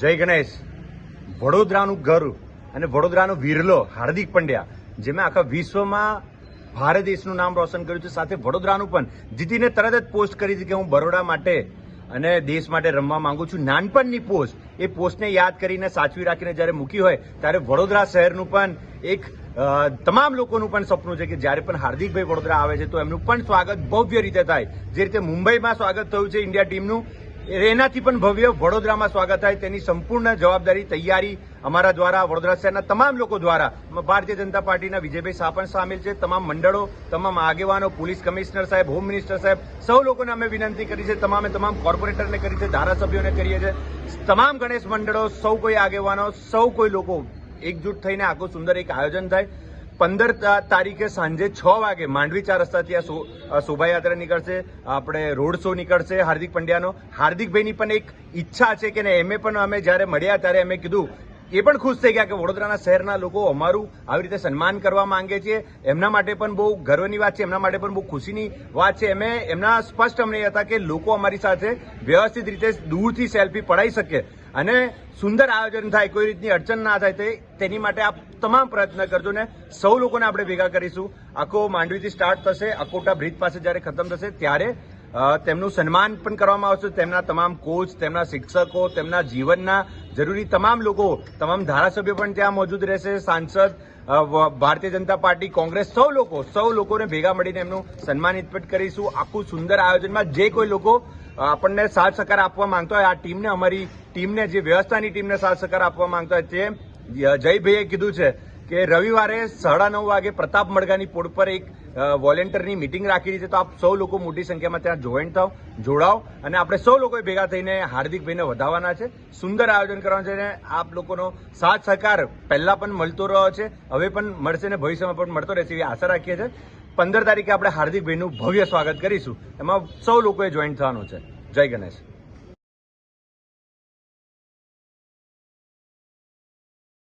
જય ગણેશ. વડોદરાનું ઘર અને વડોદરાનો વિરલો હાર્દિક પંડ્યા જેમાં આખા વિશ્વમાં ભારત દેશનું નામ રોશન કર્યું છે, સાથે વડોદરાનું પણ. જીતીને તરત જ પોસ્ટ કરી હતી કે હું બરોડા માટે અને દેશ માટે રમવા માંગુ છું. નાનપણની પોસ્ટ, એ પોસ્ટને યાદ કરીને, સાચવી રાખીને જ્યારે મૂકી હોય, ત્યારે વડોદરા શહેરનું પણ એક તમામ લોકોનું પણ સપનું છે કે જ્યારે પણ હાર્દિકભાઈ વડોદરા આવે છે, તો એમનું પણ સ્વાગત ભવ્ય રીતે થાય. જે રીતે મુંબઈમાં સ્વાગત થયું છે ઇન્ડિયા ટીમનું એનાથી પણ ભવ્ય વડોદરામાં સ્વાગત થાય તેની સંપૂર્ણ જવાબદારી તૈયારી અમારા દ્વારા વડોદરા શહેરના તમામ લોકો દ્વારા. ભારતીય જનતા પાર્ટીના વિજયભાઈ શાહ પણ સામેલ છે. તમામ મંડળો, તમામ આગેવાનો, પોલીસ કમિશનર સાહેબ, હોમ મિનિસ્ટર સાહેબ, સૌ લોકોને અમે વિનંતી કરી છે. તમામે તમામ કોર્પોરેટરને કરી છે, ધારાસભ્યોને કરીએ છીએ તમામ ગણેશ મંડળો, સૌ કોઈ આગેવાનો, સૌ કોઈ લોકો એકજૂટ થઈને આખું સુંદર એક આયોજન થાય. પંદર તારીખે સાંજે છ વાગે માંડવી ચાર રસ્તાથી આ શોભાયાત્રા નીકળશે. આપણે રોડ શો નીકળશે હાર્દિક પંડ્યાનો. હાર્દિકભાઈની પણ એક ઈચ્છા છે કે એમે પણ અમે જ્યારે મળ્યા ત્યારે અમે કીધું, એ પણ ખુશ થઈ ગયા કે વડોદરાના શહેરના લોકો અમારું આવી રીતે સન્માન કરવા માંગે છે. એમના માટે પણ બહુ ગર્વની વાત છે, એમના માટે પણ બહુ ખુશીની વાત છે. એમે એમના સ્પષ્ટ અમને હતા કે લોકો અમારી સાથે વ્યવસ્થિત રીતે દૂરથી સેલ્ફી પડાવી શકે. અને સુંદર આયોજન થાય, કોઈ રીતની અડચણ ના થાય તેની માટે આપ તમામ પ્રયત્ન કરજો ને સૌ લોકોને આપણે ભેગા કરીશું. આખો માંડવીથી સ્ટાર્ટ થશે, અકોટા બ્રિજ પાસે જ્યારે ખતમ થશે ત્યારે તેમનું સન્માન પણ કરવામાં આવશે. તેમના તમામ કોચ તેમના શિક્ષકો, તેમના જીવનના જરૂરી તમામ લોકો, તમામ ધારાસભ્યો પણ ત્યાં મોજૂદ રહેશે. સાંસદ ભારતીય જનતા પાર્ટી, કોંગ્રેસ, સૌ લોકો, સૌ લોકોને ભેગા મળીને એમનું સન્માનિત પણ કરીશું. આખું સુંદર આયોજનમાં જે કોઈ લોકો આપણને સાથ સહકાર આપવા માંગતો હોય. આ ટીમને, અમારી ટીમને, જે વ્યવસ્થાની ટીમને સાથ સહકાર આપવા માંગતા હોય તે જયભાઈએ કીધું છે કે રવિવારે સાડા નવ વાગે પ્રતાપ મડગાની પોળ પર એક વોલેન્ટિયરની મિટિંગ રાખી છે. તો આપ સૌ લોકો મોટી સંખ્યામાં ત્યાં જોઈન્ટ થાવ, જોડાઓ અને આપણે સૌ લોકોએ ભેગા થઈને હાર્દિકભાઈને વધાવવાના છે. સુંદર આયોજન કરવાનું છે અને આપ લોકોનો સાથ સહકાર પહેલાં પણ મળતો રહ્યો છે. હવે પણ મળશે ને ભવિષ્યમાં પણ મળતો રહેશે એવી આશા રાખીએ છીએ. પંદર તારીખે આપણે હાર્દિકભાઈનું ભવ્ય સ્વાગત કરીશું. એમાં સૌ લોકોએ જોઈન થવાનું છે. જય ગણેશ.